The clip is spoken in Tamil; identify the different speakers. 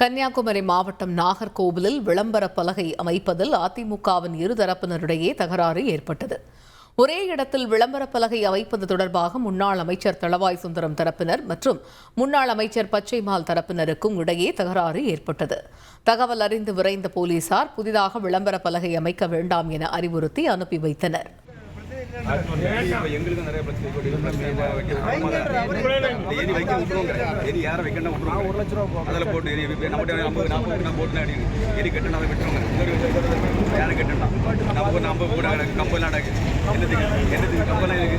Speaker 1: கன்னியாகுமரி மாவட்டம் நாகர்கோவிலில் விளம்பர பலகை அமைப்பதில் அதிமுகவின் இருதரப்பினரிடையே தகராறு ஏற்பட்டது. ஒரே இடத்தில் விளம்பர பலகை அமைப்பது தொடர்பாக முன்னாள் அமைச்சர் தளவாய் சுந்தரம் தரப்பினர் மற்றும் முன்னாள் அமைச்சர் பச்சைமால் தரப்பினருக்கும் இடையே தகராறு ஏற்பட்டது. தகவல் அறிந்து விரைந்த போலீசார் புதிதாக விளம்பர பலகை அமைக்க வேண்டாம் என அறிவுறுத்தி அனுப்பி வைத்தனர்.
Speaker 2: இப்ப எங்களுக்கு நிறைய பிரச்சனை இருக்கு. வைக்க ஏரி வைக்க விட்டுருவோங்க. ஏரி யாரை வைக்கணும் விட்டுருவோங்க. அதில் போட்டு ஏரி நம்மகிட்ட ஐம்பது, நாற்பது நான் கட்டணும் அதை விட்டுருவோங்க. யாரை கட்டணும்? நம்ம ஒரு கூட கிடக்கு, கம்பெல்லாம் கிடக்கு. கம்பெல்லாம் இருக்கு?